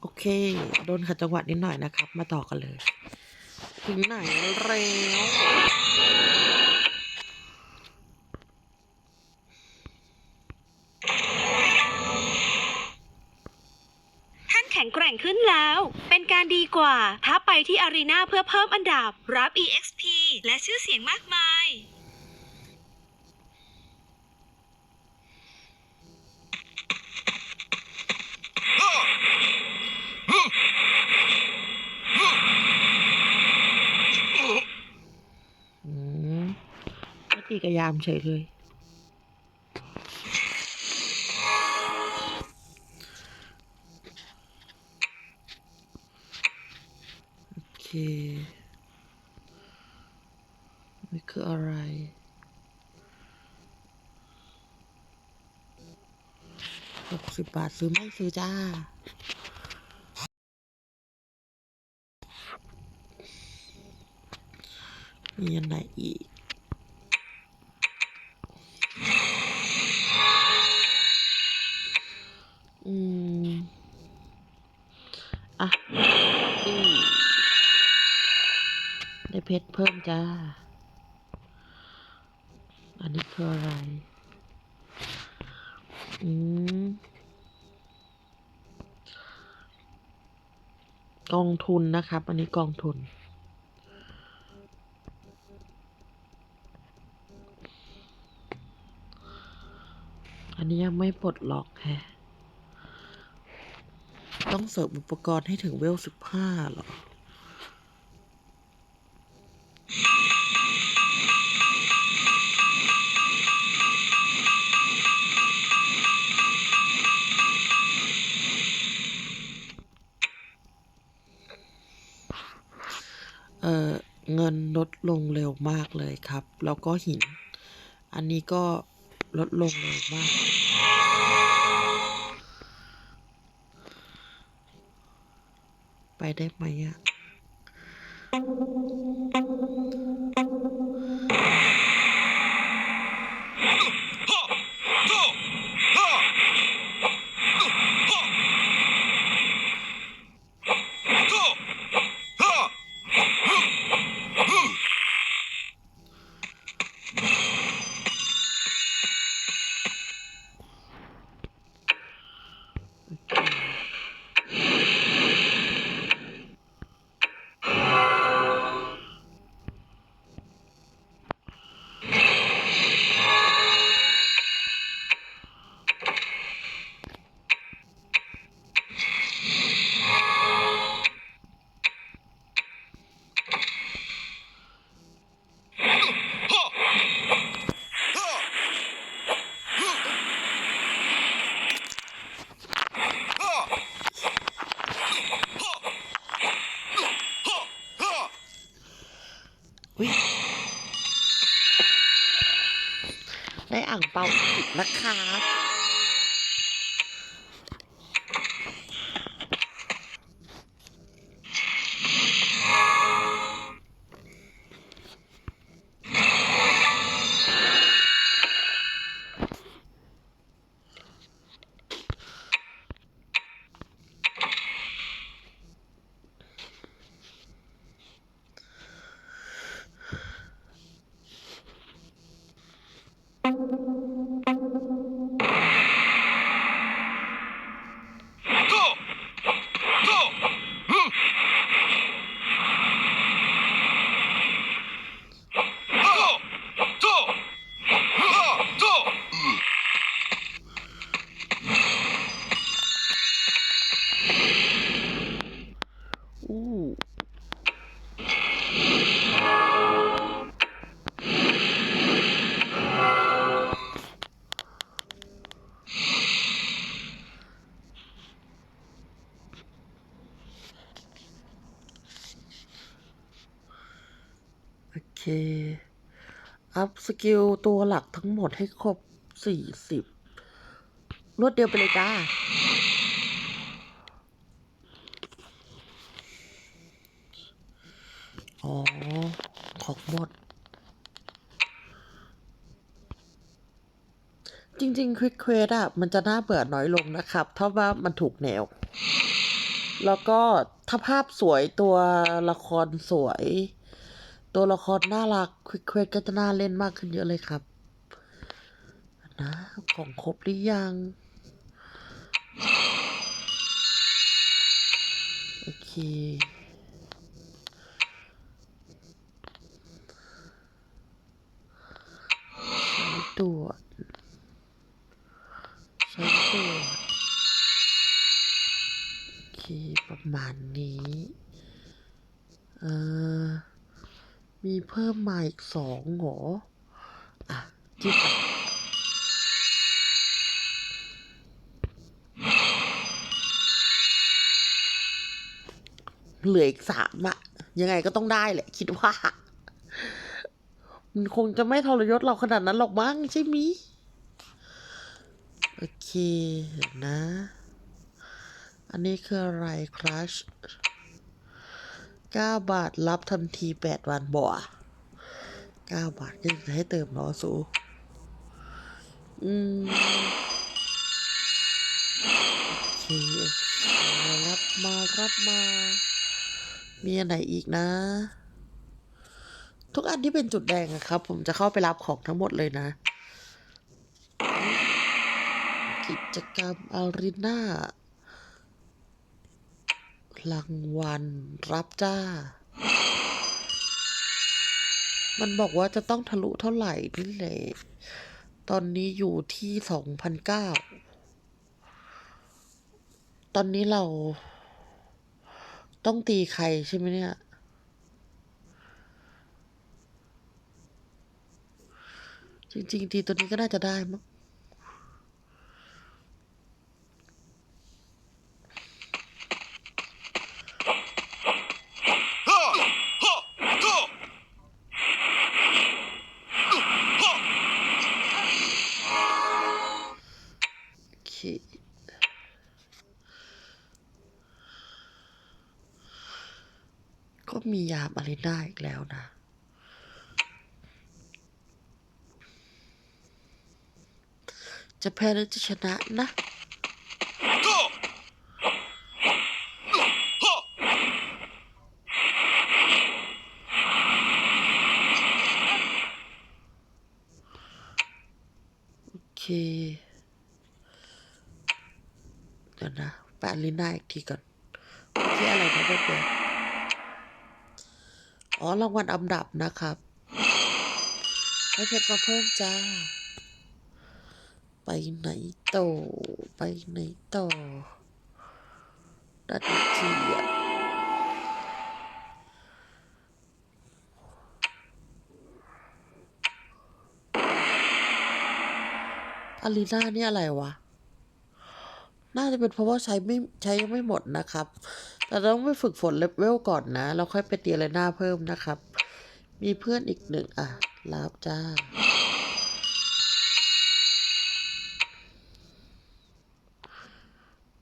โอเค โดนขัดจังหวะนิดหน่อยนะครับ มาต่อกันเลย ถึงไหนแล้วท่านแข็งแกร่งขึ้นแล้ว เป็นการดีกว่า ถ้าไปที่อารีนาเพื่อเพิ่มอันดับ รับ EXP และชื่อเสียงมากมาย อืมไม่ ตีกระยามเฉยเลย โอเค นี่คืออะไรหกสิบบาทซื้อไม่ซื้อจ้ามีอันไหนอีก ชรเพิ่มจ้า อันนี้คืออะไร อืม กองทุนนะครับ อันนี้กองทุน อันนี้ยังไม่ปลดล็อกแฮะ ต้องเสริมอุปกรณ์ให้ถึงเวลสิบห้าหรอ เอ่อ เงินลดลงเร็วมากเลยครับ แล้วก็หิน อันนี้ก็ลดลงเร็วมาก ไปได้ไหมอะ อ่างเปาอีกนะคะ กิลตัวหลักทั้งหมดให้ครบสี่สิบรวดเดียวไปเลยจ้า อ๋อ ของหมด จริงๆควิกเควสอะมันจะน่าเบื่อน้อยลงนะครับ ถ้าว่ามันถูกแนว แล้วก็ถ้าภาพสวยตัวละครสวย ตัวละครน่ารักควิกเควก็จะน่าเล่นมากขึ้นเยอะเลยครับนะของครบหรือยัง โอเคตรวจใช้ตรวจโอเค ประมาณนี้ เอ่อ มีเพิ่มมาอีกสองเหรออะจิ๊บเหลืออีกสามอะยังไงก็ต้องได้แหละ คิดว่ามันคงจะไม่ทรยศเราขนาดนั้นหรอกมั้งใช่มิโอเคนะ อันนี้คืออะไรครัช เก้าบาทรับทันทีแปดวันบ่เก้าบาทก็จะให้เติมเนาะสูอืมโอเคอรับมารับมา มีอันไหนอีกนะ ทุกอันที่เป็นจุดแดงอะครับ ผมจะเข้าไปรับของทั้งหมดเลยนะ กิจกรรมอารีนา รางวัลรับจ้า มันบอกว่าจะต้องทะลุเท่าไหร่นี่แหละตอนนี้อยู่ที่สองพันเก้า ตอนนี้เราต้องตีใครใช่ไหมเนี่ย จริง ๆ ตีตัวนี้ก็น่าจะได้มั้ง โอเค ก็มียามอารีนาอีกแล้วนะ จะแพ้หรือจะชนะนะ โอเค เดี๋ยว นะไปอารีนาอีกทีก่อนที่อะไรนะเพื่อนๆอ๋อรางวัลอันดับนะครับ ให้เพชรมาเพิ่มจ้า ไปไหนต่อไปไหนต่อดัดทีอะอารีนาเนี่ยอะไรวะ น่าจะเป็นเพราะว่าใช้ไม่ใช้ยังไม่หมดนะครับ แต่ต้องไปฝึกฝนเลเวลก่อนนะแล้วค่อยไปเตียร์หน้าเพิ่มนะครับ มีเพื่อนอีกหนึ่งอะรับจ้า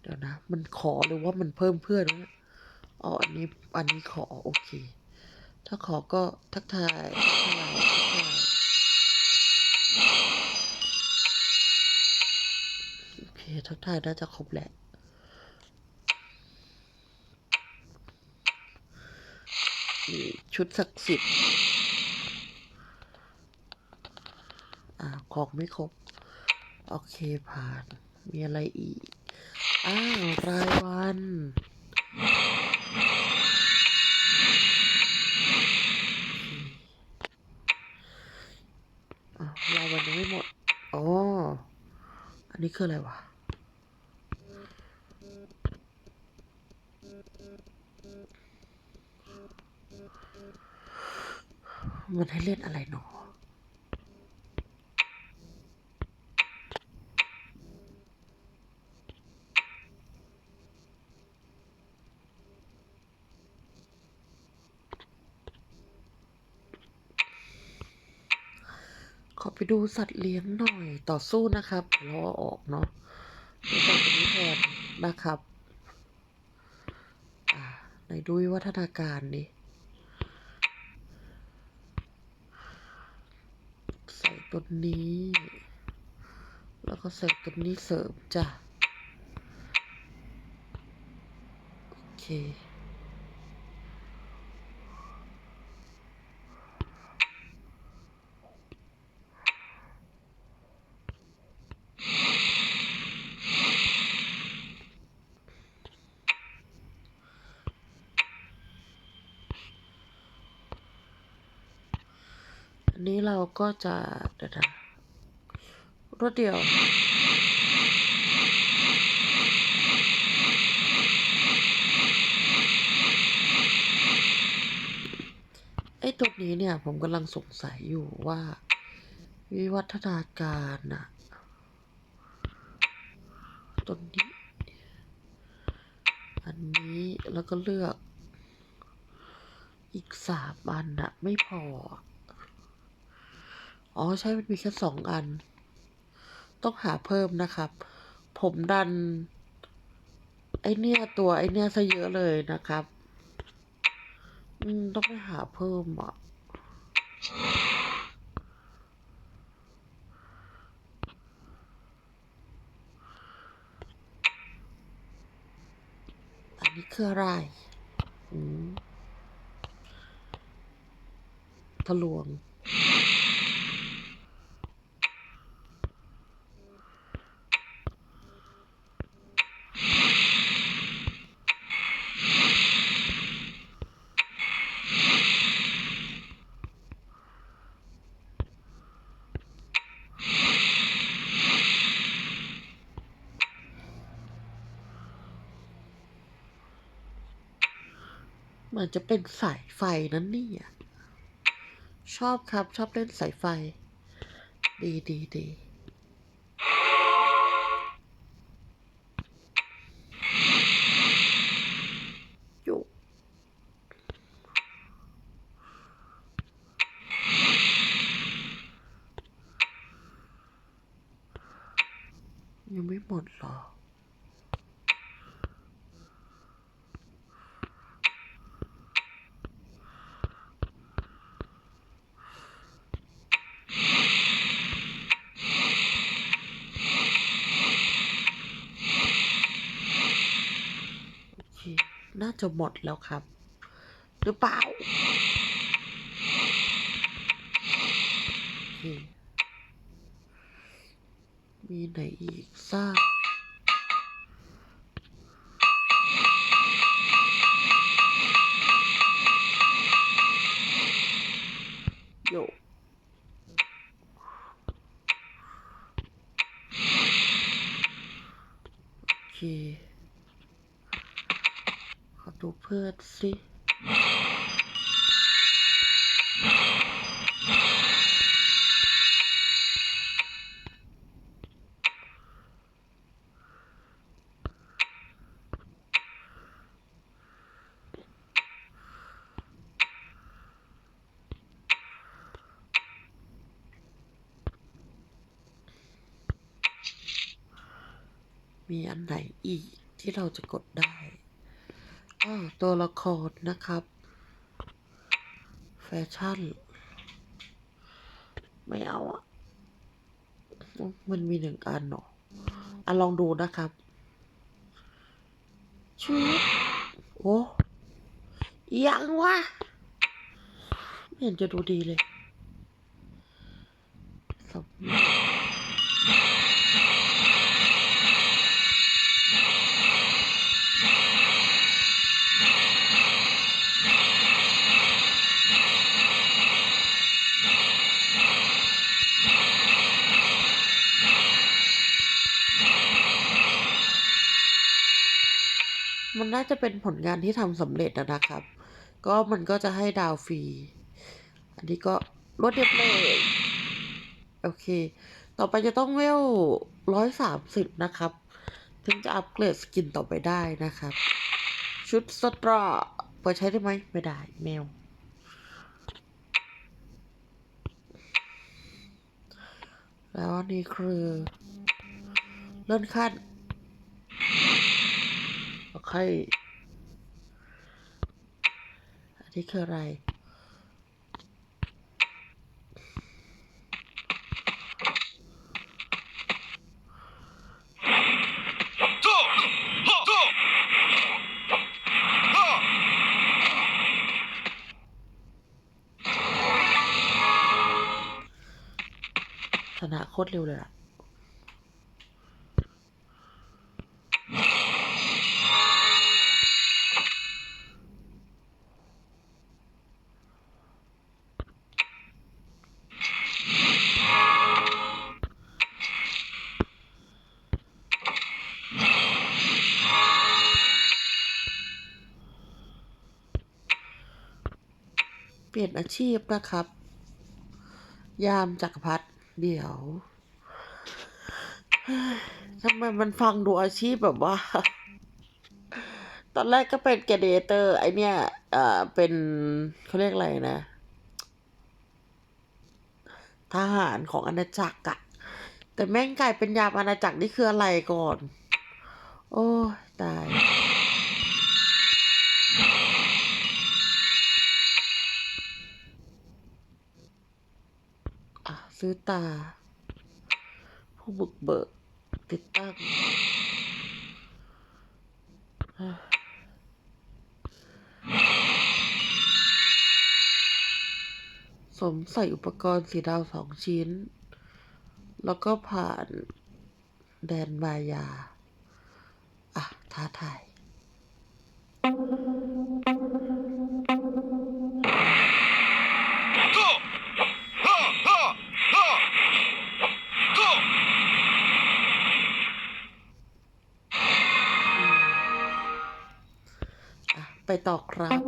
เดี๋ยวนะ มันขอหรือว่ามันเพิ่มเพื่อนวะเนี่ยอ๋ออันนี้อันนี้ขอโอเค ถ้าขอก็ทักทายทักทาย ทักทายน่าจะครบแหละชุดศักดิ์สิทธิ์อ่าของไม่ครบ โอเคผ่าน มีอะไรอีก อ้าวรายวันรายวันยังไม่หมด อ๋อ อันนี้คืออะไรวะ มันให้เล่นอะไรหนอขอไปดูสัตว์เลี้ยงหน่อยต่อสู้นะครับรอออกเนาะดูสัตว์ตัวนี้แทนนะครับ อ่าไหนดูวิวัฒนาการดิใส่ ตัวนี้ แล้วก็ใส่ตัวนี้เสริมจ้ะ โอเค เค อั นี้เราก็จะเดี๋ยวนะรวดเดียว ไอ้ตรงนี้เนี่ย ผมกำลังสงสัยอยู่ว่า วิวัฒนาการน่ะตรงนี้ อันนี้แล้วก็เลือกอีกสามอันน่ะไม่พอ อ๋อ ใช่มันมีแค่สองอัน ต้องหาเพิ่มนะครับ ผมดัน ไอเนี่ยตัวไอเนี่ยซะเยอะเลยนะครับ อืม ต้องไปหาเพิ่มอะอันนี้คืออะไร อืมทะลวง เห มือนจะเป็นสายไฟนั้นนี่ชอบครับ ชอบเล่นสายไฟ ดีดีดีอยู่ยังไม่หมดหรอ โอเค น่า จะหมดแล้วครับ หรือเปล่ามีไหนอีกสร้างโยโอเค อดูเพื่อนสิมีอันไหนอีกที่เราจะกด ครนะครับ แฟชั่น ไม่เอาอะมันมีหนึ่งอันเนาะอะลองดูนะครับชุดโอ้ยังวะไม่เห็นจะดูดีเลยสำ มันน่าจะเป็นผลงานที่ทำสำเร็จนะครับ ก็มันก็จะให้ดาวฟรี อันนี้ก็รวดเดียวเลยโอเค ต่อไปจะต้องเวลร้อยสามสิบนะครับ ถึงจะอัปเกรดสกินต่อไปได้นะครับ ชุดสตรอเปิดใช้ได้ไหมไม่ได้แมว แล้วนี่คือ เลื่อนขั้น ค่อย อันนี้คืออะไรขนาดโคตรเร็วเลยอะ ชีพนะครับ ยามจักรพรรดิเดี๋ยวทำไมมันฟังดูอาชีพแบบว่า ตอนแรกก็เป็นแกเดเตอร์ ไอเนี่ยเอ่อเป็นเขาเรียกอะไรนะ ทหารของอาณาจักรอะแต่แม่งกลายเป็นยามอาณาจักรนี่คืออะไรก่อน โอ้ยตาย ซื้อตา ผู้บุกเบิกติดตั้ง สมใส่อุปกรณ์สีดาวสองชิ้น แล้วก็ผ่านแดนมายา อะ ท้าทาย Go! ไปต่อครับ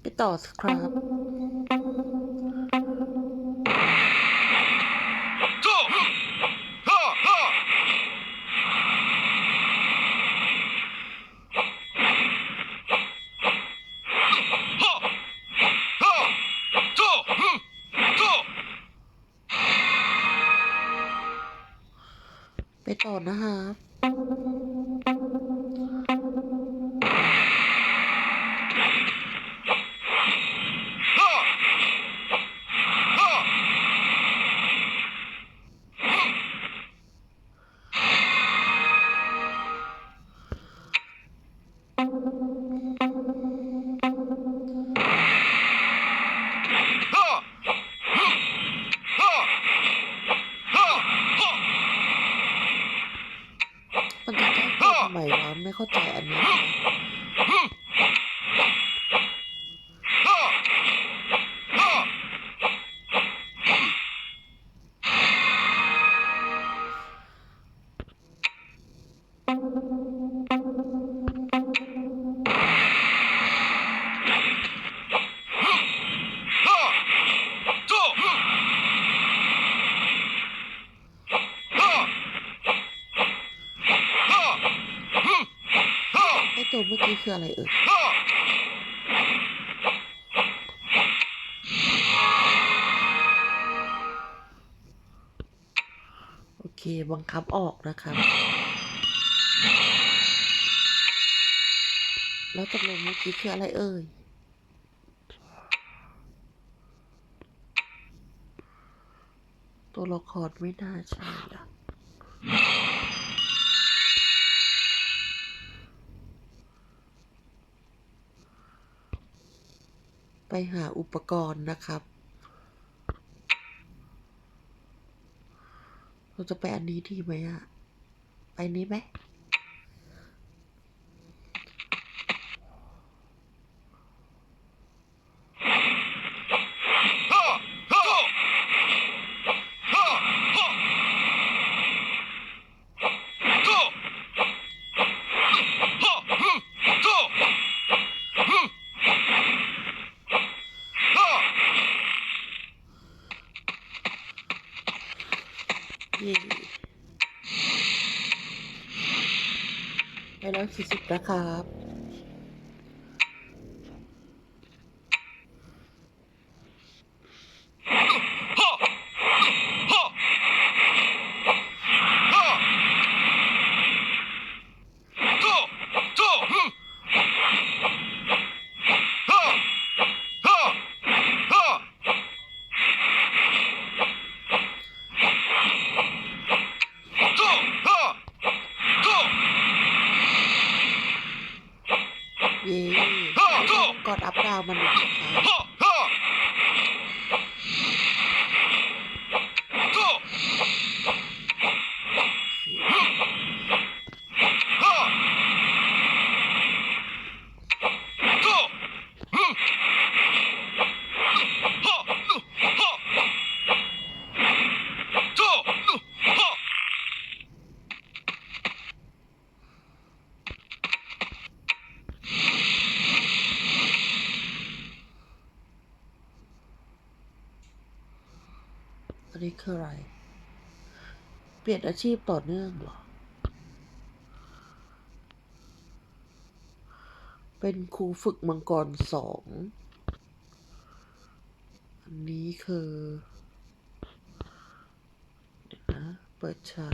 ไปต่อครับ คืออะไรเอ่ยโอเค บังคับออกนะครับ แล้วตกลงเมื่อกี้คืออะไรเอ่ยตัวละครไม่น่าใช่อะ ไปหาอุปกรณ์นะครับ เราจะไปอันนี้ดีไหมอะไปนี้ไหม ฮะฮะฮะฮะโตฮะฮึโตฮึฮะ เย่ไปแล้วสี่สิบ นะครับ ฮะฮะฮะโตโตฮึฮะฮะ อัพดาวมันหนึ่งครั้ง Ha! Ha! Go! Ha! Go! Hmm. Ha! Ha! Go! Ha! อั นี้คืออะไร เปลี่ยนอาชีพต่อเนื่องหรอ เป็นครูฝึกมังกรสอง อันนี้คือเดี๋ยวนะเปิดใช้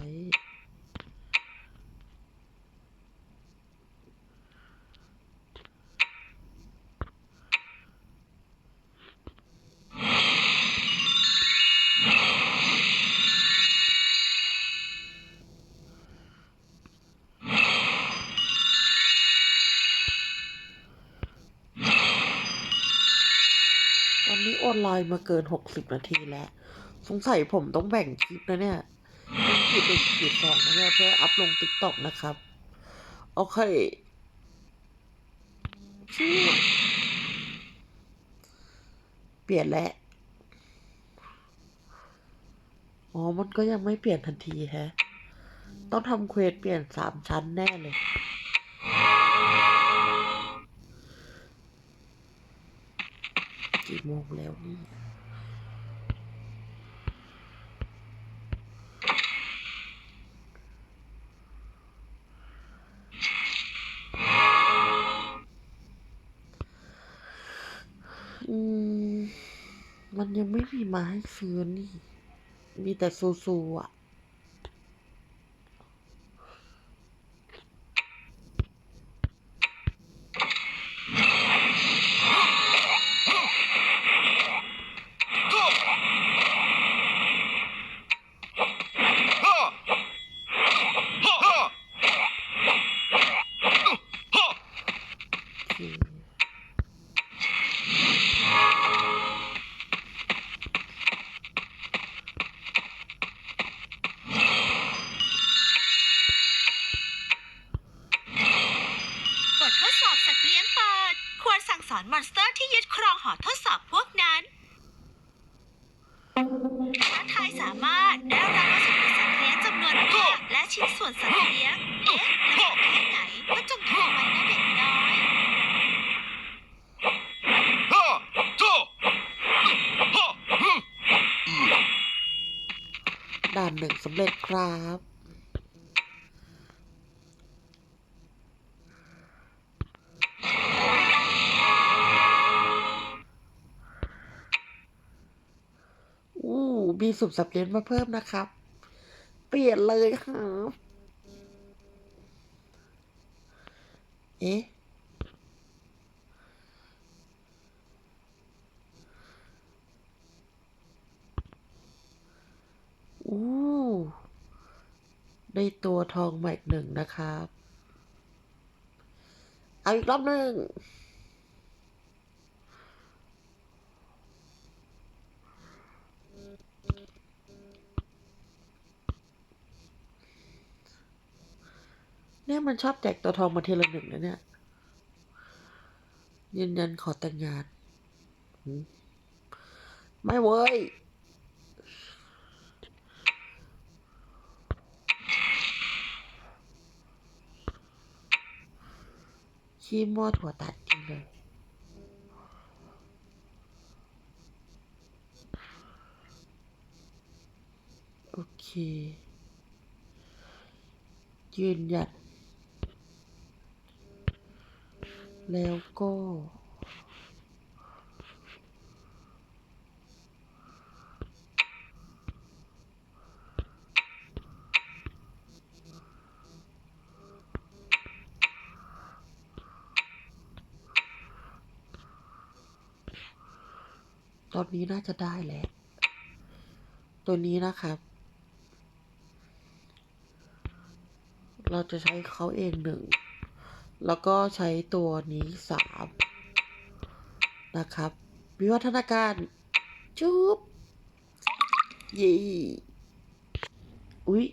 ออนไลน์มาเกินหกสิบนาทีแล้ว สงสัยผมต้องแบ่งคลิปนะเนี่ยคลิปหนึ่งคลิปสองนะเนี่ยเพื่ออัพลงติ๊กต็อกนะครับ โอเคชื่อเปลี่ยนแล้วอ๋อ มันก็ยังไม่เปลี่ยนทันทีแฮะ ต้องทำเควสเปลี่ยนสามชั้นแน่เลย กี่โมงแล้วนี่อืมมันยังไม่มีมาให้ซื้อนี่ มีแต่ซูซูอะ ยึดครองหอทดสอบพวกนั้นท้าทายสามารถได้รับวัสดุสัตว์เลี้ยงจำนวนมากและชิ้นส่วนสัตว์เลี้ยง เอ๊ะแล้วแค่ไหนก็จงโทรไว้นะเด็กน้อย Ha! Go! Ha! Hmm. ด่านหนึ่งสำเร็จครับ มีสุ่มสับเลี้ยนมาเพิ่มนะครับ เปลี่ยนเลยครับเอ๊ะอู้ได้ตัวทองใหม่หนึ่งนะครับ เอาอีกรอบหนึ่ง เนี่ยมันชอบแจกตัวทองมาเทละหนึ่งนะเนี่ยยืนยันขอแต่งงาน ไม่เว้ยขี้มั่วถั่วตัดจริงเลยโอเค ยืนหยัด แล้วก็ ตอนนี้น่าจะได้แล้ว ตัวนี้นะครับ เราจะใช้เขาเองหนึ่ง แล้วก็ใช้ตัวนี้สามนะครับวิวัฒนาการจุ๊บยี่อุ๊ย